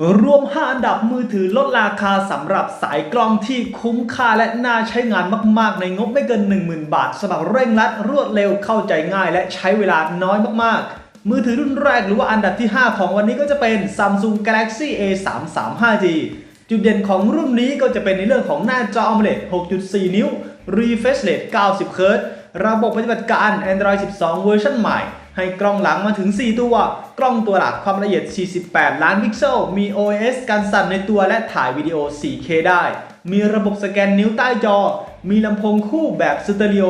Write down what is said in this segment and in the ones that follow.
รวม 5 อันดับมือถือลดราคาสำหรับสายกล้องที่คุ้มค่าและน่าใช้งานมาก ๆ ในงบไม่เกิน 10,000 บาทสำหรับเร่งรัดรวดเร็วเข้าใจง่าย และใช้เวลาน้อยมาก ๆ มือถือรุ่นแรกหรือว่าอันดับที่ 5 ของวันนี้ก็จะเป็น Samsung Galaxy A 3 3 5 G จุดเด่นของรุ่นนี้ก็จะเป็นในเรื่องของหน้าจอ AMOLED 6.4 นิ้ว Refresh Rate 90 Hz ระบบปฏิบัติการ Android 12 เวอร์ชันใหม่ ให้กล้องหลังมาถึง 4 ตัว กล้องตัวหลักความละเอียด 48 ล้านพิกเซล มี OIS การสั่นในตัวและถ่ายวิดีโอ 4K ได้ มีระบบสแกนนิ้วใต้จอ มีลำโพงคู่แบบสเตอริโอ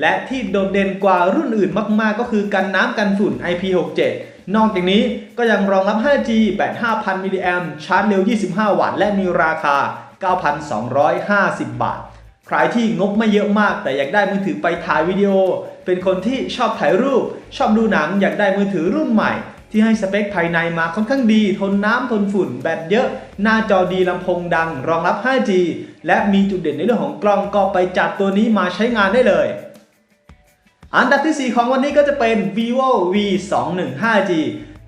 และที่โดดเด่นกว่ารุ่นอื่นมาก ๆ ก็คือกันน้ำกันฝุ่น IP67 นอกจากนี้ก็ยังรองรับ 5G แบต5,000 มิลลิแอมชาร์จเร็ว 25 วัตต์ และมีราคา 9,250 บาท ใครที่งบไม่เยอะมาก แต่อยากได้มือถือไปถ่ายวิดีโอ เป็นคนที่ชอบถ่ายรูป ชอบดูหนังอยากได้มือถือรุ่นใหม่ ที่ให้สเปคภายในมาค่อนข้างดี ทนน้ำทนฝุ่นแบตเยอะ หน้าจอดีลำโพงดัง รองรับ 5G และมีจุดเด่นในเรื่องของกล้องก็ไปจัดตัวนี้มาใช้งานได้เลย อันดับที่ 4 ของวันนี้ก็จะเป็น vivo v 2 1 5 g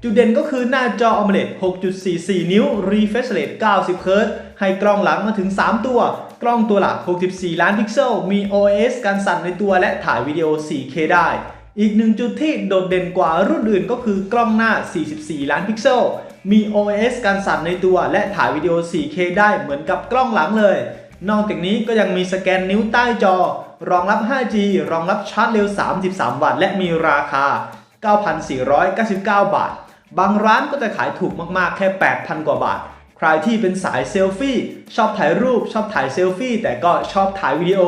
จุดเด่นก็คือหน้าจอ AMOLED 6.44 นิ้ว refresh rate 90 Hz ให้กล้องหลังมาถึง 3 ตัว กล้องตัวหลัก 64 ล้านพิกเซล มี OIS การสั่นในตัวและถ่ายวิดีโอ 4K ได้ อีกหนึ่งจุดที่โดดเด่นกว่ารุ่นอื่นก็คือกล้องหน้า 44 ล้านพิกเซล มี OIS การสั่นในตัวและถ่ายวิดีโอ 4K ได้เหมือนกับกล้องหลังเลย นอกจากนี้ก็ยังมีสแกนนิ้วใต้จอ รองรับ 5G รองรับชาร์จเร็ว 33 วัตต์ และมีราคา 9,499 บาท บางร้านก็จะขายถูกมากๆ แค่ 8,000 กว่าบาท ใครที่เป็นสายเซลฟี่ ชอบถ่ายรูป ชอบถ่ายเซลฟี่ แต่ก็ชอบถ่ายวิดีโอ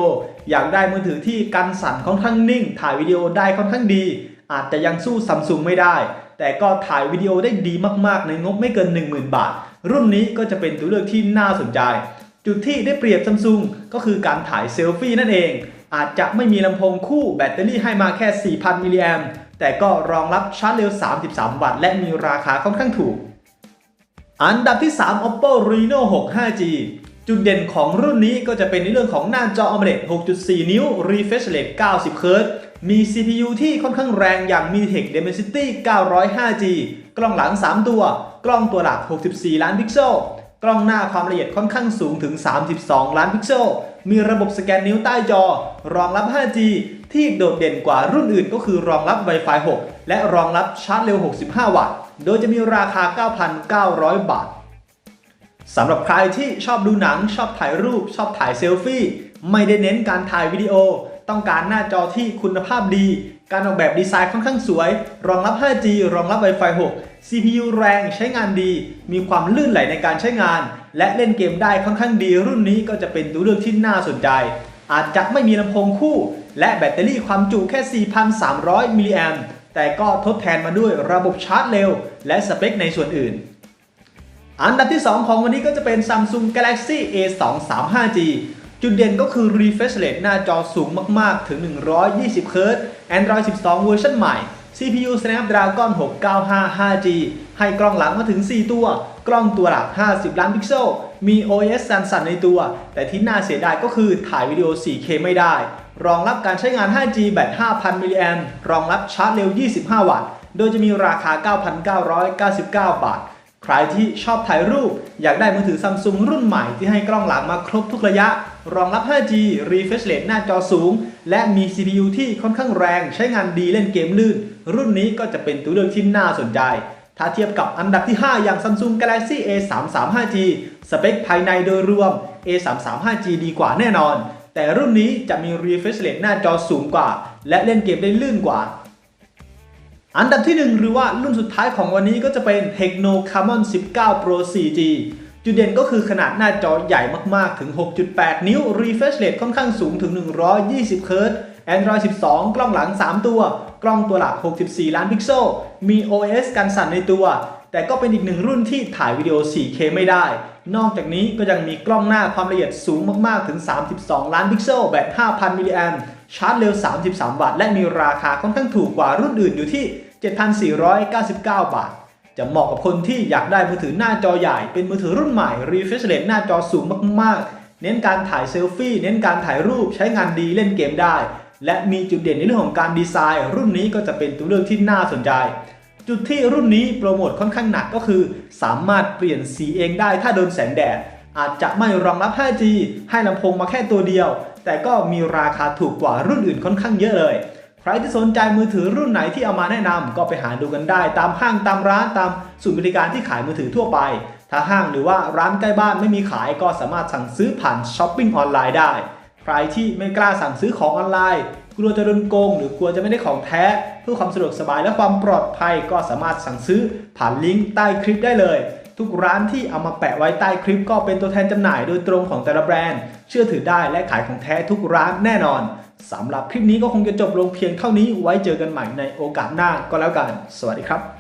อยากได้มือถือที่กันสั่นค่อนข้างนิ่ง ถ่ายวิดีโอได้ค่อนข้างดี อาจจะยังสู้ซัมซุงไม่ได้ แต่ก็ถ่ายวิดีโอได้ดีมากๆ ในงบไม่เกิน 10,000 บาท รุ่นนี้ก็จะเป็นตัวเลือกที่น่าสนใจ จุดที่ได้เปรียบซัมซุงก็คือการถ่ายเซลฟี่นั่นเอง อาจจะไม่มีลำโพงคู่แบตเตอรี่ให้มาแค่ 4,000 มิลลิแอมแต่ก็รองรับชาร์จเร็ว 33 วัตต์และมีราคาค่อนข้างถูก อันดับที่ 3 oppo reno 6 5g จุดเด่นของรุ่นนี้ก็จะเป็นในเรื่องของหน้าจอ AMOLED 6.4 นิ้ว refresh rate 90 Hz มี CPU ที่ค่อนข้างแรงอย่าง MediaTek Dimensity 905G กล้องหลัง 3 ตัว กล้องตัวหลัก 64 ล้านพิกเซล กล้องหน้าความละเอียดค่อนข้างสูงถึง 32 ล้านพิกเซล มีระบบสแกนนิ้วใต้จอ รองรับ 5G ที่โดดเด่นกว่ารุ่นอื่นก็คือรองรับ Wi-Fi 6 และรองรับชาร์จเร็ว 65 วัตต์ โดยจะมีราคา 9,900 บาทสำหรับใครที่ชอบดูหนัง ชอบถ่ายรูป ชอบถ่ายเซลฟี่ ไม่ได้เน้นการถ่ายวิดีโอ ต้องการหน้าจอที่คุณภาพดี การออกแบบดีไซน์ค่อนข้างสวย รองรับ 5G รองรับ Wi-Fi 6 CPU แรงใช้งานดี มีความลื่นไหลในการใช้งาน และเล่นเกมได้ค่อนข้างดี รุ่นนี้ก็จะเป็นตัวเลือกที่น่าสนใจ อาจจะไม่มีลำโพงคู่ และแบตเตอรี่ความจุแค่ 4,300 มิลลิแอม แต่ก็ทดแทนมาด้วยระบบชาร์จเร็ว และสเปคในส่วนอื่น อันดับที่ 2 ของวันนี้ก็จะเป็น Samsung Galaxy A 2 3 5 G จุดเด่นก็คือ refresh rate หน้าจอสูงมาก ๆ ถึง 120 Hz Android 12 เวอร์ชันใหม่ CPU Snapdragon 695 5G ให้กล้องหลังมาถึง 4 ตัว กล้องตัวหลัก 50 ล้านพิกเซล มี OS สันสันในตัว แต่ที่น่าเสียดายก็คือถ่ายวิดีโอ 4K ไม่ได้ รองรับการใช้งาน 5G แบต 5,000 มิลลิแอมรองรับชาร์จเร็ว 25 วัตต์ โดยจะมีราคา 9,999 บาท ใครที่ชอบถ่ายรูป อยากได้มือถือซัมซุงรุ่นใหม่ที่ให้กล้องหลังมาครบทุกระยะ รองรับ 5G refresh rate หน้าจอสูง และมี CPU ที่ค่อนข้างแรง ใช้งานดีเล่นเกมลื่น รุ่นนี้ก็จะเป็นตัวเลือกที่น่าสนใจ ถ้าเทียบกับอันดับที่ 5 อย่าง Samsung Galaxy A 3 3 5 G สเปคภายในโดยรวม A 3 3 5 G ดีกว่าแน่นอน แต่รุ่นนี้จะมี refresh rate หน้าจอสูงกว่า และเล่นเกมได้ลื่นกว่า อันดับที่ 1 หรือว่ารุ่นสุดท้ายของวันนี้ก็จะเป็น Tecno Camon 19 Pro 4G จุดเด่นก็คือขนาดหน้าจอใหญ่มากๆถึง 6.8 นิ้ว refresh rate ค่อนข้างสูงถึง 120 Hz Android 12 กล้องหลัง 3 ตัว กล้องตัวหลัก 64 ล้านพิกเซล มี OS กันสั่นในตัว แต่ก็เป็นอีกหนึ่งรุ่นที่ถ่ายวิดีโอ 4K ไม่ได้ นอกจากนี้ก็ยังมีกล้องหน้าความละเอียดสูงมากๆ ถึง 32 ล้านพิกเซลแบต5,000 มิลลิแอมชาร์จเร็ว 33 วัตต์ และมีราคาค่อนข้างถูกกว่ารุ่นอื่นอยู่ที่ 7,499 บาท จะเหมาะกับคนที่อยากได้มือถือหน้าจอใหญ่ เป็นมือถือรุ่นใหม่ refresh rate หน้าจอสูงมากๆ เน้นการถ่ายเซลฟี่ เน้นการถ่ายรูป ใช้งานดีเล่นเกมได้ และมีจุดเด่นในเรื่องของการดีไซน์ รุ่นนี้ก็จะเป็นตัวเลือกที่น่าสนใจ จุดที่รุ่นนี้โปรโมทค่อนข้างหนักก็คือ สามารถเปลี่ยนสีเองได้ถ้าโดนแสงแดด อาจจะไม่รองรับ 5G ให้ลำโพงมาแค่ตัวเดียว แต่ก็มีราคาถูกกว่ารุ่นอื่นค่อนข้างเยอะเลย ใครที่สนใจมือถือรุ่นไหนที่เอามาแนะนำก็ไปหาดูกันได้ ตามห้างตามร้านตามศูนย์บริการที่ขายมือถือทั่วไป ถ้าห้างหรือว่าร้านใกล้บ้านไม่มีขายก็สามารถสั่งซื้อผ่านช้อปปิ้งออนไลน์ได้ รที่ไม่กล้าสั่งซื้อของออนไลน์ กลัวจะโดนโกง หรือกลัวจะไม่ได้ของแท้ เพื่อความสะดวกสบายและความปลอดภัยก็สามารถสั่งซื้อผ่านลิงก์ใต้คลิปได้เลย ทุกร้านที่เอามาแปะไว้ใต้คลิปก็เป็นตัวแทนจำหน่ายโดยตรงของแต่ละแบรนด์ เชื่อถือได้และขายของแท้ทุกร้านแน่นอนสำหรับคลิปนี้ก็คงจะจบลงเพียงเท่านี้ไว้เจอกันใหม่ในโอกาสหน้าก็แล้วกัน สวัสดีครับ